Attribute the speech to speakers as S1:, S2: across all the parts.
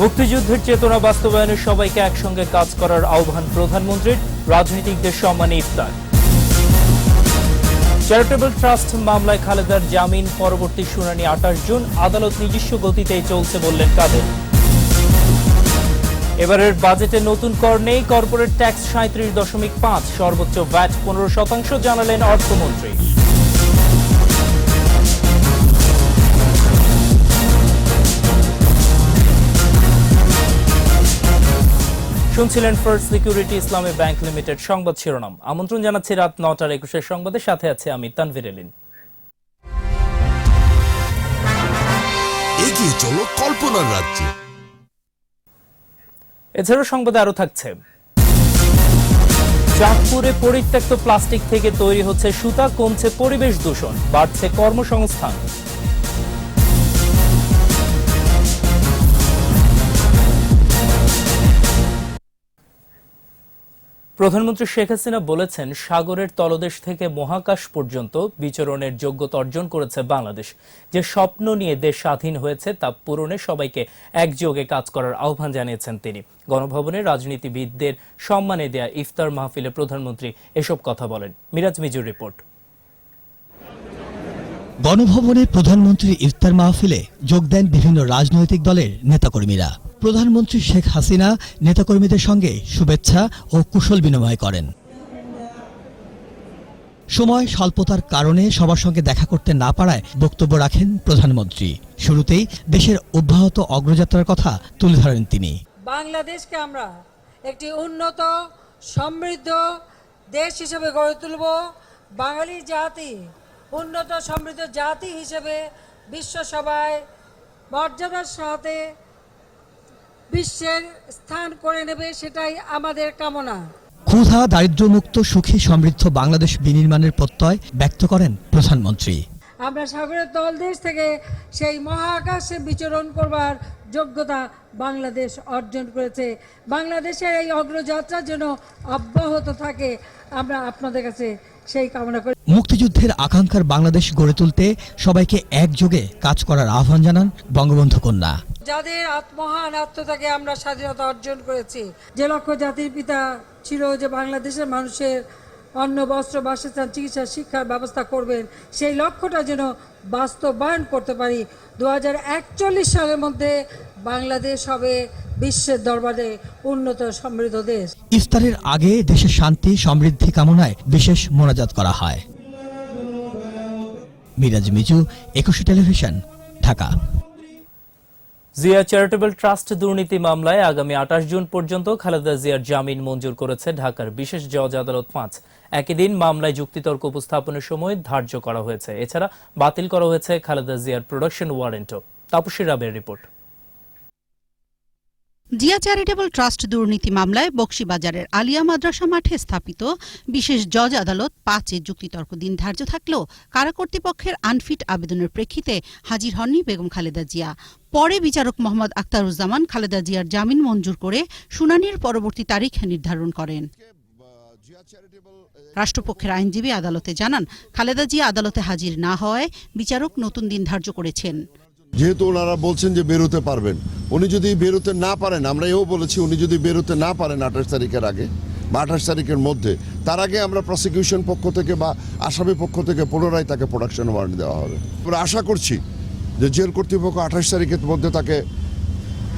S1: মুক্তিযুদ্ধের চেতনা বাস্তবায়নে সবাইকে একসঙ্গে কাজ করার আহ্বান প্রধানমন্ত্রীর রাজনীতিকদের সম্মানে ইফতার। চ্যারিটেবল ট্রাস্ট মামলায় খালেদার জামিন, পরবর্তী শুনানি আঠাশ জুন, আদালত নিজস্ব গতিতেই চলছে বললেন কাদের। এবারের বাজেটে নতুন কর নেই, কর্পোরেট ট্যাক্স সাঁত্রিশ দশমিক পাঁচ, সর্বোচ্চ ভ্যাট পনেরো শতাংশ জানালেন অর্থমন্ত্রী। শুনছিলেন first security Islami bank limited সংবাদ শিরোনাম। আমন্ত্রণ জানাচ্ছি রাত নটার একুশের সংবাদের সাথে আছে আমি তানভীর এলিন।
S2: এগিয়ে চলো কল্পনার রাজ্যে।
S1: এছাড়াও সংবাদে আরও থাকছে। চাঁদপুরে পরিত্যক্ত প্লাস্টিক থেকে তৈরি হচ্ছে সুতা কমছে পরিবেশ দূষণ বাড়ছে কর্মসংস্থান। প্রধানমন্ত্রী শেখ হাসিনা বলেছেন, সাগরের তলদেশ থেকে মহাকাশ পর্যন্ত বিচরণের যোগ্যতা অর্জন করেছে বাংলাদেশ। যে স্বপ্ন নিয়ে দেশ স্বাধীন হয়েছে, তা পূরণে সবাইকে একযোগে কাজ করার আহ্বান জানিয়েছেন তিনি। গণভবনে রাজনীতিবিদদের সম্মানে দেয়া ইফতার মাহফিলে প্রধানমন্ত্রী এসব কথা বলেন। মিরাজ মিজুর রিপোর্ট।
S3: গণভবনে প্রধানমন্ত্রী ইফতার মাহফিলে যোগ দেন বিভিন্ন রাজনৈতিক দলের নেতাকর্মীরা। প্রধানমন্ত্রী শেখ হাসিনা নেতাকর্মীদের সঙ্গে শুভেচ্ছা ও কুশল বিনিময় করেন। সময় স্বল্পতার কারণে সবার সঙ্গে দেখা করতে না পারায় বক্তব্য রাখেন প্রধানমন্ত্রী। শুরুতেই দেশের অব্যাহত অগ্রযাত্রার কথা তুলে ধরেন তিনি।
S4: বাংলাদেশকে আমরা একটি উন্নত, সমৃদ্ধ দেশ হিসেবে গড়ে তুলব। বাঙালি জাতি, উন্নত, সমৃদ্ধ জাতি হিসেবে বিশ্ব সভায় মর্যাদার সাথে বিশ্বের স্থান করে নেবে সেটাই আমাদের কামনা।
S3: ক্ষুধা দারিদ্র্যমুক্ত সুখী সমৃদ্ধ বাংলাদেশ বিনির্মাণের প্রত্যয় ব্যক্ত করেন প্রধানমন্ত্রী।
S4: আমরা সাগরের তলদেশ থেকে সেই মহাকাশে বিচরণ করবার যোগ্যতা বাংলাদেশ অর্জন করেছে। বাংলাদেশের এই অগ্রযাত্রার জন্য অব্যাহত থাকে। আমরা আপনাদের কাছে সেই কামনা করি।
S3: মুক্তিযুদ্ধের আকাঙ্ক্ষার বাংলাদেশ গড়ে তুলতে সবাইকে একযোগে কাজ করার আহ্বান জানান বঙ্গবন্ধু কন্যা
S4: যাদের আত্মহান আত্মত্যাগে আমরা স্বাধীনতা অর্জন করেছি যে লক্ষ্য জাতির পিতা ছিল যে বাংলাদেশের মানুষের অন্ন বস্ত্র বাসস্থান চিকিৎসা শিক্ষার ব্যবস্থা করবেন সেই লক্ষ্যটা যেন বাস্তবায়ন করতে পারি। দু হাজার একচল্লিশ সালের মধ্যে বাংলাদেশ হবে বিশ্বের দরবারে উন্নত সমৃদ্ধ দেশ।
S3: ইফতারের আগে দেশের শান্তি সমৃদ্ধি কামনায় বিশেষ মোনাজাত করা হয়। Miraj Miju, Ekushey television, Dhaka.
S1: Zia charitable trust দুর্নীতি মামলায় আগামী আঠাশ জুন পর্যন্ত খালেদা জিয়ার জামিন মঞ্জুর করেছে ঢাকার বিশেষ জজ আদালত পাঁচ। একই দিন মামলায় যুক্তিতর্ক উপস্থাপনের সময় ধার্য করা হয়েছে। এছাড়া বাতিল করা হয়েছে খালেদা জিয়ার প্রোডাকশন ওয়ারেন্টও তাপসী রাবের রিপোর্ট
S5: জিয়া চ্যারিটেবল ট্রাস্ট দুর্নীতি মামলায় বক্সিবাজারের আলিয়া মাদ্রাসা মাঠে স্থাপিত বিশেষ জজ আদালত পাঁচে যুক্তিতর্ক দিন ধার্য থাকলেও কারা কর্তৃপক্ষের আনফিট আবেদনের প্রেক্ষিতে হাজির হননি বেগম খালেদা জিয়া। পরে বিচারক মোহাম্মদ আক্তারুজ্জামান খালেদা জিয়ার জামিন মঞ্জুর করে শুনানির পরবর্তী তারিখ নির্ধারণ করেন। রাষ্ট্রপক্ষের আইনজীবী আদালতে জানান, খালেদা জিয়া আদালতে হাজির না হওয়ায় বিচারক নতুন দিন ধার্য করেছেন।
S6: যেহেতু ওনারা বলছেন যে বেরোতে পারবেন। উনি যদি বেরোতে না পারেন, আমরা এও বলেছি উনি যদি বেরোতে না পারেন আঠাশ তারিখের আগে বা আঠাশ তারিখের মধ্যে, তার আগে আমরা প্রসিকিউশন পক্ষ থেকে বা আসামি পক্ষ থেকে পুনরায় তাকে প্রোডাকশন ওয়ারেন্ট দেওয়া হবে। আমরা আশা করছি যে জেল কর্তৃপক্ষ আঠাশ তারিখের মধ্যে তাকে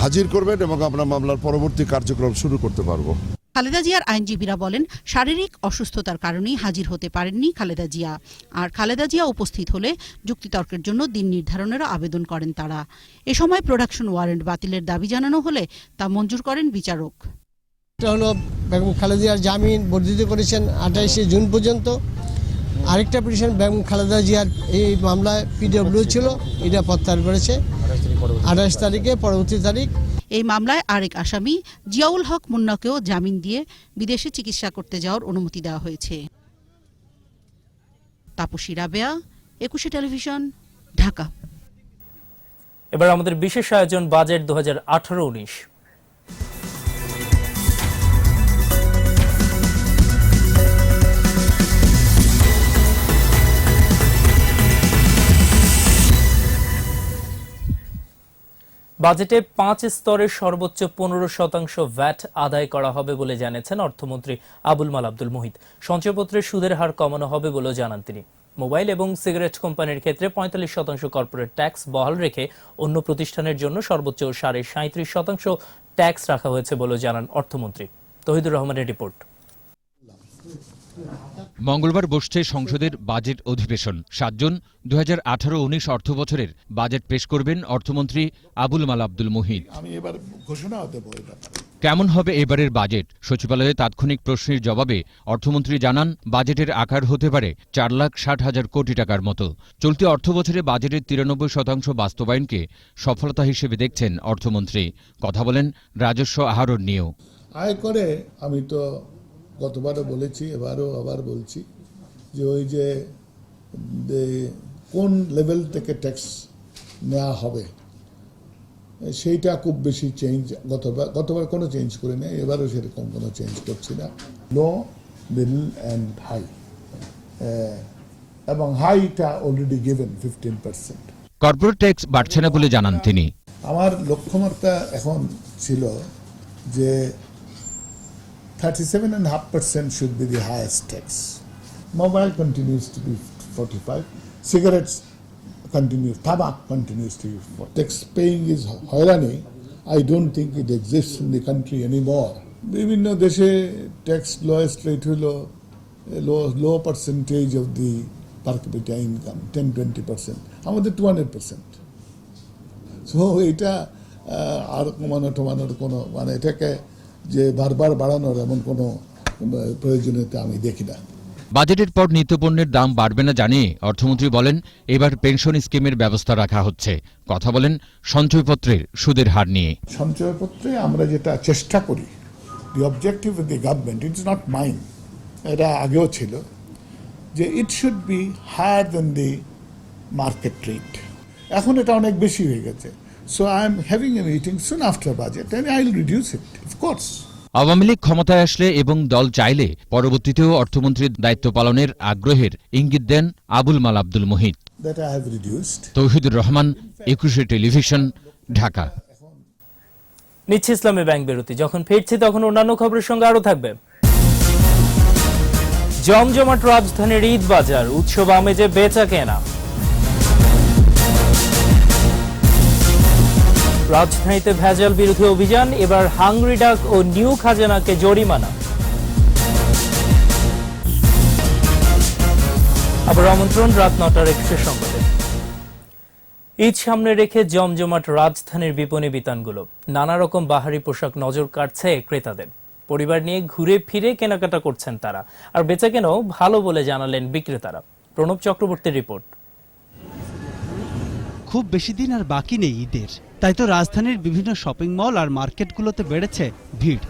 S6: হাজির করবেন এবং আমরা মামলার পরবর্তী কার্যক্রম শুরু করতে পারব।
S5: খালেদা জিয়ার আইনজীবীরা বলেন, শারীরিক অসুস্থতার কারণেই হাজির হতে পারেননি খালেদা জিয়া। আর খালেদা জিয়া উপস্থিত হলে যুক্তিতর্কের জন্য দিন নির্ধারণেরও আবেদন করেন তারা। এ সময় প্রোডাকশন ওয়ারেন্ট বাতিলের দাবি জানানো হলে তা মঞ্জুর করেন বিচারক।
S7: একটা হলো বেগম খালেদিয়ার জামিন বর্ধিত করেছেন আঠাইশে জুন পর্যন্ত। আরেকটা পিটিশন বেগম খালেদা জিয়ার এই মামলায় পিডব্লিউ ছিল, এটা প্রত্যাহার করেছে। আঠাশ তারিখে পরবর্তী তারিখ।
S5: এই মামলায় আরেক আসামি জিয়াউল হক মুন্নাকেও জামিন দিয়ে বিদেশে চিকিৎসা করতে যাওয়ার অনুমতি দেওয়া হয়েছে। তাপসী রাবেয়া, একুশে টেলিভিশন, ঢাকা।
S1: এবার আমাদের বিশেষ আয়োজন বাজেট দু হাজার বাজেটে পাঁচ স্তরের সর্বোচ্চ পনেরো শতাংশ ভ্যাট আদায় করা হবে বলে জানিয়েছেন অর্থমন্ত্রী আবুল মাল আব্দুল মোহিত। সঞ্চয়পত্রের সুদের হার কমানো হবে বলেও জানান তিনি। মোবাইল এবং সিগারেট কোম্পানির ক্ষেত্রে পঁয়তাল্লিশ শতাংশ কর্পোরেট ট্যাক্স বহাল রেখে অন্য প্রতিষ্ঠানের জন্য সর্বোচ্চ সাড়ে সাঁত্রিশ শতাংশ ট্যাক্স রাখা হয়েছে বলেও জানান অর্থমন্ত্রী। তহিদুর রহমানের রিপোর্ট।
S8: মঙ্গলবার বসছে সংসদের বাজেট অধিবেশন। সাত জুন দু হাজার আঠারো উনিশ অর্থ বছরের বাজেট পেশ করবেন অর্থমন্ত্রী আবুল মাল আব্দুল মুহিত। কেমন হবে এবারের বাজেট? সচিবালয়ে তাৎক্ষণিক প্রশ্নের জবাবে অর্থমন্ত্রী জানান বাজেটের আকার হতে পারে চার লাখ ষাট হাজার কোটি টাকার মতো। চলতি অর্থ বছরে বাজেটের তিরানব্বই শতাংশ বাস্তবায়নকে সফলতা হিসেবে দেখছেন অর্থমন্ত্রী। কথা বলেন রাজস্ব আহরণ নিয়েও।
S9: আয় করে আমি তো গতবারও বলেছি এবারও আবার বলছি যে ওই যে কোন লেভেল থেকে ট্যাক্স নেওয়া হবে সেইটা খুব বেশি চেঞ্জ গতবার গতবার কোনো চেঞ্জ করে নেই এবারও সেরকম কোনো চেঞ্জ করছি না। লো মিডল অ্যান্ড হাই এবং হাইটা already given fifteen percent
S8: corporate tax বাড়ছে না বলে জানান তিনি।
S9: আমার লক্ষ্যমাত্রা এখন ছিল যে thirty seven and half percent should be the highest tax mobile continues to be forty five cigarettes continues Tabak continues to be tax paying is হয়রানি I don't think it exist in the country any more বিভিন্ন দেশে tax lowest rate হলো low low percentage of the per capita income ten twenty percent আমাদের two hundred percent so এটা আর কমানো টমানোর কোনো মানে এটাকে যে বারবার বাড়ানোর এমন কোনো প্রয়োজনীয়তা আমি দেখি না।
S8: বাজেটের পর নিত্যপণ্যের দাম বাড়বে না জানিয়ে অর্থমন্ত্রী বলেন এবার পেনশন স্কিমের ব্যবস্থা রাখা হচ্ছে। কথা বলেন সঞ্চয়পত্রের সুদের হার নিয়ে।
S9: সঞ্চয়পত্রে আমরা যেটা চেষ্টা করি the objective of the government it's not mine এটা আগেও ছিল যে it should be higher than the market rate এখন এটা অনেক বেশি হয়ে গেছে। I am having a meeting soon after budget and I will reduce it of course
S8: Awami League ক্ষমতায় আসলে এবং দল চাইলে পরবর্তীতেও অর্থমন্ত্রীর দায়িত্ব পালনের আগ্রহের ইঙ্গিত দেন আবুল মাল Abdul Muhith.
S9: That I have reduced.
S8: Touhidur Rahman একুশে টেলিভিশন ঢাকা।
S1: নিচ্ছে ইসলামী ব্যাংক বিরতি। যখন ফিরছি তখন অন্যান্য খবরের সঙ্গে আরও থাকবে। জমজমাট রাজধানীর ঈদ বাজার উৎসব আমেজে বেচা কেনা। রাজধানীতে ভেজাল বিরোধী অভিযান, এবার হাংরি ডাক ও নিউ খাজানাকে জরিমানা। আবার আমন্ত্রণ রাত নটার একুশে সংবাদে। ঈদ সামনে রেখে জমজমাট রাজধানীর বিপণী বিতানগুলো। নানা রকম বাহারি পোশাক নজর কাটছে ক্রেতাদের। পরিবার নিয়ে ঘুরে ফিরে কেনাকাটা করছেন তারা। আর বেচা বেচাকেনাও ভালো বলে জানালেন বিক্রেতারা। প্রণব চক্রবর্তীর রিপোর্ট।
S10: খুব বেশি দিন আর বাকি নেই ঈদের তাই তো রাজধানীর বিভিন্ন শপিং মল আর মার্কেটগুলোতে বেড়েছে ভিড়।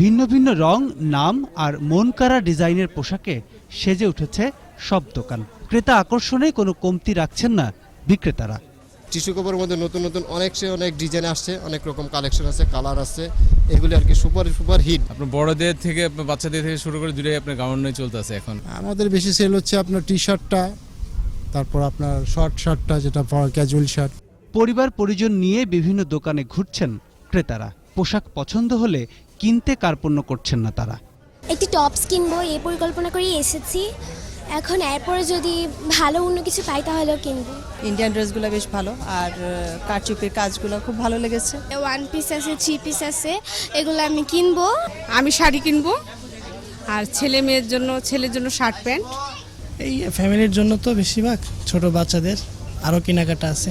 S10: ভিন্ন ভিন্ন রং নাম আর মন কাড়া ডিজাইনের পোশাকে সেজে উঠেছে সব দোকান। ক্রেতা আকর্ষণে কোনো কমতি রাখছেন না বিক্রেতারা।
S11: টিস্যু কাপড়ের মধ্যে নতুন নতুন অনেক সে অনেক ডিজাইন আসছে অনেক রকম কালেকশন আছে কালার আছে এগুলি আর কি সুপার সুপার হিট।
S12: আপনার বড়দের থেকে আপনার বাচ্চাদের থেকে শুরু করে দুটাই আপনার গাউন্ডে চলতেছে এখন।
S11: আমাদের বেশি সেল হচ্ছে আপনার টি শার্টটা তারপর আপনার শর্ট শার্টটা যেটা ক্যাজুয়াল শার্ট
S10: পরিবার পরিজন নিয়ে বিভিন্ন দোকানে ঘুরছেন ক্রেতারা। পোশাক পছন্দ হলে কিনতে কার্পণ্য করছেন না তারা।
S13: একটি টপস কিনবো এই পরিকল্পনা করেই এসেছি। এখন এরপরে যদি ভালো অন্য কিছু পাই তাহলেও কিনবো।
S14: ইন্ডিয়ান ড্রেসগুলো বেশ ভালো আর কারচুপির কাজগুলো খুব ভালো লেগেছে।
S13: ওয়ান পিস আছে থ্রি পিস আছে এগুলো আমি কিনবো।
S14: আমি শাড়ি কিনবো আর ছেলে মেয়ের জন্য ছেলের জন্য শার্ট প্যান্ট
S15: এই ফ্যামিলির জন্য তো বেশিরভাগ ছোট বাচ্চাদের আরও কেনাকাটা আছে।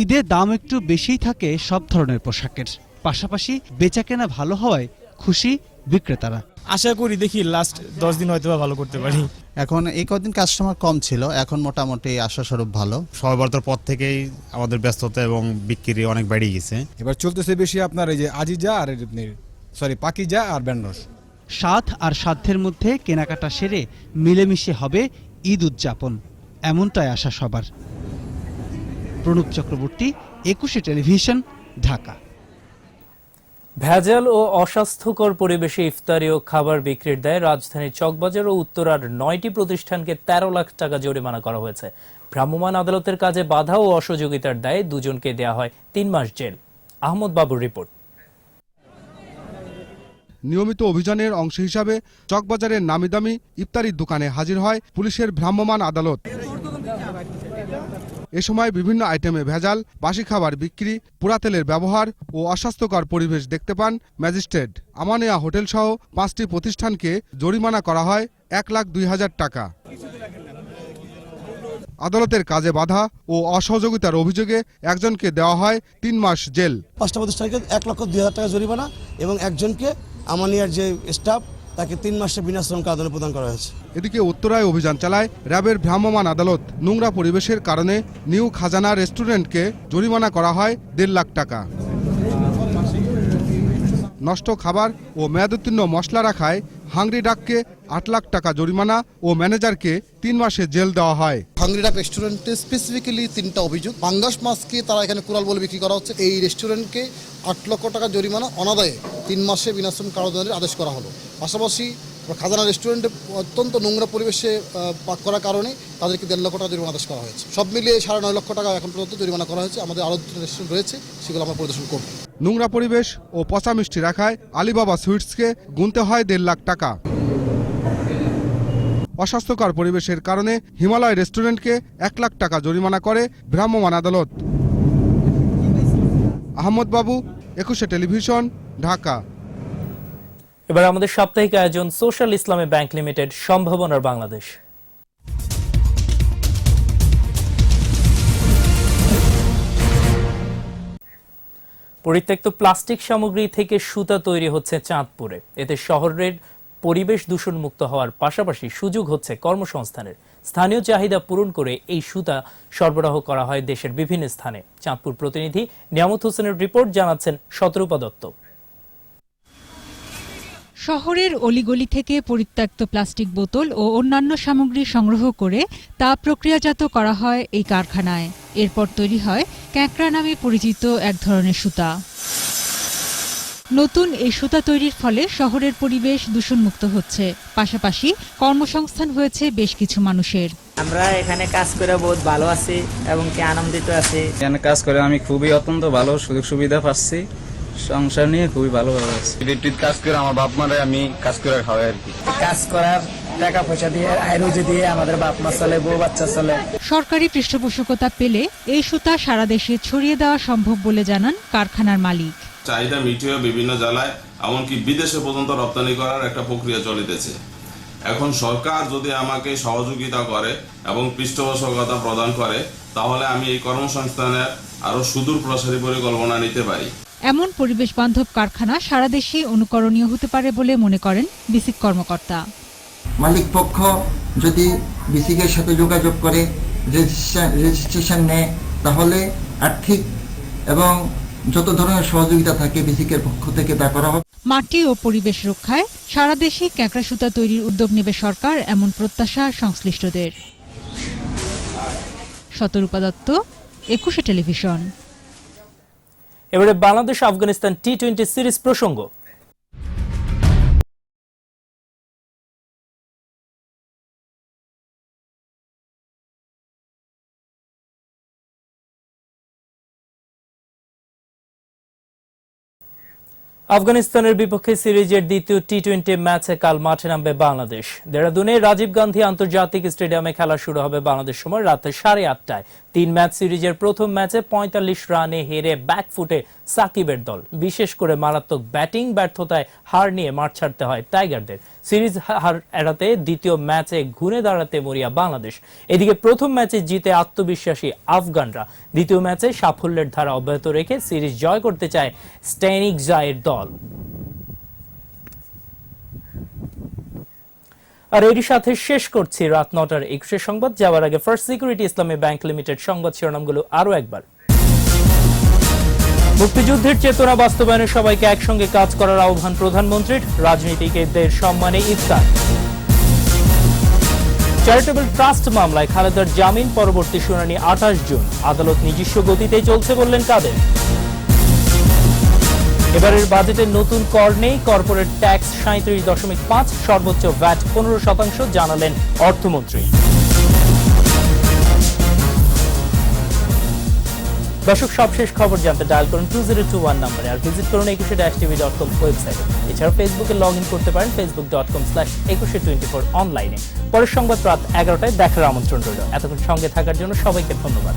S10: ঈদে দাম একটু বেশিই থাকে সব ধরনের পোশাকের। পাশাপাশি বেচাকেনা ভালো হওয়ায় খুশি বিক্রেতারা।
S15: আশা করি দেখি লাস্ট দশ দিন হয়তো বা ভালো করতে পারি।
S11: এখন এই কদিন কাস্টমার কম ছিল এখন মোটামুটি আশাস্বরূপ ভালো।
S12: সহবর্তর পর থেকেই আমাদের ব্যস্ততা এবং বিক্রি অনেক বেড়ে গেছে।
S15: এবার চলতেছে বেশি আপনার এই যে আজিজা আর সরি পাকিজা আর ব্যান্ডস
S10: সাত আর সাধ্যের মধ্যে কেনাকাটা সেরে মিলেমিশে হবে ঈদ উদযাপন। এমনটাই আশা সবার। প্রণব চক্রবর্তী, একুশে টেলিভিশন, ঢাকা।
S1: ভেজাল ও অস্বাস্থ্যকর পরিবেশে ইফতারি ও খাবার বিক্রির দায়ে রাজধানীর চকবাজার ও উত্তরার নয়টি প্রতিষ্ঠানকে তেরো লাখ টাকা জরিমানা করা হয়েছে। ভ্রাম্যমাণ আদালতের কাজে বাধা ও অসহযোগিতার দায়ে দুজনকে দেয়া হয় তিন মাস জেল। আহমদ বাবুর রিপোর্ট।
S16: নিয়মিত অভিযানের অংশ হিসাবে চকবাজারের নামিদামি ইফতারির দোকানে হাজির হয় পুলিশের ভ্রাম্যমাণ আদালত। এ সময় বিভিন্ন আইটেমে ভেজাল, বাসি খাবার বিক্রি পোড়াতেলের ব্যবহার ও অস্বাস্থ্যকর পরিবেশ দেখতে পান ম্যাজিস্ট্রেট। আমানিয়া হোটেল সহ পাঁচটি প্রতিষ্ঠানকে জরিমানা করা হয় এক লাখ দুই হাজার টাকা। আদালতের কাজে বাধা ও অসহযোগিতার অভিযোগে একজনকে দেওয়া হয় তিন মাস জেল।
S7: পাঁচটা প্রতিষ্ঠানকে এক লক্ষ দুই হাজার টাকা জরিমানা এবং একজনকে আমানিয়ার যে স্টাফ, তাকে তিন মাসে বিনা শ্রম কারাদণ্ড প্রদান করা হয়েছে।
S16: এদিকে উত্তরায় অভিযান চালায় র্যাবের ভ্রাম্যমান আদালত। নোংরা পরিবেশের কারণে নিউ খাজানা রেস্টুরেন্টকে জরিমানা করা হয় দেড় লাখ টাকা। নষ্ট খাবার ও মেয়াদোত্তীর্ণ মশলা রাখায় হাংরি ডাককে আট লাখ টাকা জরিমানা ও ম্যানেজারকে তিন মাসে জেল দেওয়া হয়।
S17: হাংরি ডাক রেস্টুরেন্টে স্পেসিফিক্যালি তিনটা অভিযোগ। পাঙ্গাস মাছকে তারা এখানে কুরাল বলে বিক্রি করা হচ্ছে। এই রেস্টুরেন্টকে আট লক্ষ টাকা জরিমানা অনাদায়ে তিন মাসে বিনাশ্রম কারাদণ্ডের আদেশ করা হলো। পাশাপাশি খাজানা রেস্টুরেন্টে অত্যন্ত নোংরা পরিবেশে পাক করার কারণে তাদেরকে দেড় লক্ষ টাকা জরিমানা আদেশ করা হয়েছে। সব মিলিয়ে সাড়ে নয় লক্ষ টাকা এখন পর্যন্ত জরিমানা করা হয়েছে। আমাদের আরও রেস্টুরেন্ট রয়েছে, সেগুলো আমরা পরিদর্শন করব।
S16: নোংরা পরিবেশ ও পচা মিষ্টি রাখায় আলিবাবা সুইটসকে গুনতে হয় দেড় লাখ টাকা। অস্বাস্থ্যকর পরিবেশের কারণে হিমালয় রেস্টুরেন্টকে এক লাখ টাকা জরিমানা করে ভ্রাম্যমাণ আদালত। আহমদ বাবু, একুশে টেলিভিশন, ঢাকা।
S1: এবার আমাদের সাপ্তাহিক আয়োজন সোশ্যাল ইসলামী ব্যাংক লিমিটেড, সম্ভাবনার বাংলাদেশ। পরিত্যক্ত প্লাস্টিক সামগ্রী থেকে সুতা তৈরি হচ্ছে চাঁদপুরে। এতে শহরের পরিবেশ দূষণমুক্ত হওয়ার পাশাপাশি সুযোগ হচ্ছে কর্মসংস্থানের। স্থানীয় চাহিদা পূরণ করে এই সুতা সরবরাহ করা হয় দেশের বিভিন্ন স্থানে। চাঁদপুর প্রতিনিধি নিয়ামত হোসেনের রিপোর্ট জানাচ্ছেন শতরূপা দত্ত।
S18: শহরের অলিগলি থেকে পরিত্যক্ত প্লাস্টিক বোতল ও অন্যান্য সামগ্রী সংগ্রহ করে তা প্রক্রিয়াজাত করা হয় এই কারখানায়। এরপর তৈরি হয় ক্যাঁকড়া নামে পরিচিত এক ধরনের সুতা। নতুন এই সুতা তৈরির ফলে শহরের পরিবেশ দূষণমুক্ত হচ্ছে। পাশাপাশি কর্মসংস্থান হয়েছে বেশ কিছু মানুষের।
S19: আমরা এখানে কাজ করে বহুত ভালো আছি এবং কি আনন্দিত আছি।
S15: এখানে কাজ করে আমি খুবই অত্যন্ত ভালো সুযোগ সুবিধা পাচ্ছি। সংসার নিয়ে খুবই ভালোভাবে আছি
S12: ইলেকট্রিক কাজ করে আমার বাপ মারে আমি কাজ করে খাওয়াই আর কি।
S19: কাজ করার টাকা পয়সা দিয়ে আয় রুজি দিয়ে আমাদের বাপ মা চলে বউ বাচ্চা চলে।
S18: সরকারি পৃষ্ঠপোষকতা পেলে এই সুতা সারা দেশে ছড়িয়ে দেওয়া সম্ভব বলে জানান কারখানার মালিক।
S20: চাহিদা মিটিয়ে বিভিন্ন জেলায় এমনকি বিদেশে পর্যন্ত রপ্তানি করার একটা প্রক্রিয়া চলিতেছে। এখন সরকার যদি আমাকে সহযোগিতা করে এবং পৃষ্ঠপোষকতা প্রদান করে তাহলে আমি এই কর্মসংস্থানের আরও সুদূর প্রসারী পরিকল্পনা নিতে পারি।
S18: এমন পরিবেশ বান্ধব কারখানা সারা দেশে অনুকরণীয় হতে পারে বলে মনে করেন বিসিক কর্মকর্তা।
S7: মালিক পক্ষ যদি বিসিকের সাথে যোগাযোগ করে রেজিস্ট্রেশন নেয় তাহলে আর্থিক এবং যত ধরনের সহযোগিতা থাকে বিসিকের পক্ষ থেকে তা করা হবে।
S18: মাটি ও পরিবেশ রক্ষায় সারা দেশে ক্যাঁকড়া সুতা তৈরির উদ্যোগ নেবে সরকার এমন প্রত্যাশা সংশ্লিষ্টদের। শতরূপা দত্ত একুশে টেলিভিশন।
S1: এবারে Bangladesh Afghanistan T twenty series প্রসঙ্গ। আফগানিস্তানের বিপক্ষে সিরিজের দ্বিতীয় টি টোয়েন্টি ম্যাচে কাল মাঠে নামবে বাংলাদেশ। দেরাদুনে রাজীব গান্ধী আন্তর্জাতিক স্টেডিয়ামে খেলা শুরু হবে বাংলাদেশ সময় রাতে সাড়ে আটটায়। তিন ম্যাচ সিরিজের প্রথম ম্যাচে পঁয়তাল্লিশ রানে হেরে ব্যাকফুটে সাকিবের দল। বিশেষ করে মারাত্মক ব্যাটিং ব্যর্থতায় হার নিয়ে মাঠ ছাড়তে হয় টাইগারদের। সিরিজ হার এড়াতে দ্বিতীয় ম্যাচে ঘুরে দাঁড়াতে মরিয়া বাংলাদেশ। এদিকে প্রথম ম্যাচে জিতে আত্মবিশ্বাসী আফগানরা। দ্বিতীয় ম্যাচে সাফল্যের ধারা অব্যাহত রেখে সিরিজ জয় করতে চায় স্ট্যানিক জায়ের দল। আর এরই সাথে শেষ করছি রাত নটার একুশে সংবাদ। যাওয়ার আগে first security Islami bank limited সংবাদ শিরোনামগুলো আরও একবার। মুক্তিযুদ্ধের চেতনা বাস্তবায়নে সবাইকে একসঙ্গে কাজ করার আহ্বান প্রধানমন্ত্রীর। রাজনীতিকদের সম্মানে ইফতার। চ্যারিটেবল ট্রাস্ট মামলায় খালেদার জামিন, পরবর্তী শুনানি আঠাশ জুন। আদালত নিজস্ব গতিতে চলছে বললেন কাদের। এবারের বাজেটে নতুন কর নেই, কর্পোরেট ট্যাক্স সাঁত্রিশ দশমিক পাঁচ, সর্বোচ্চ ভ্যাট পনেরো শতাংশ, জানালেন অর্থমন্ত্রী। দর্শক, সবশেষ খবর জানতে ডায়াল করুন টু জিরো টু ওয়ান নাম্বারে আর ভিজিট করুন একুশে ড্যাশ টিভি ডট কম ওয়েবসাইটে এছাড়াও ফেসবুকে লগ ইন করতে পারেন Facebook dot com slash Ekushey twenty four অনলাইনে পরের সংবাদ রাত এগারোটায় দেখার আমন্ত্রণ রইল। এতক্ষণ সঙ্গে থাকার জন্য সবাইকে ধন্যবাদ।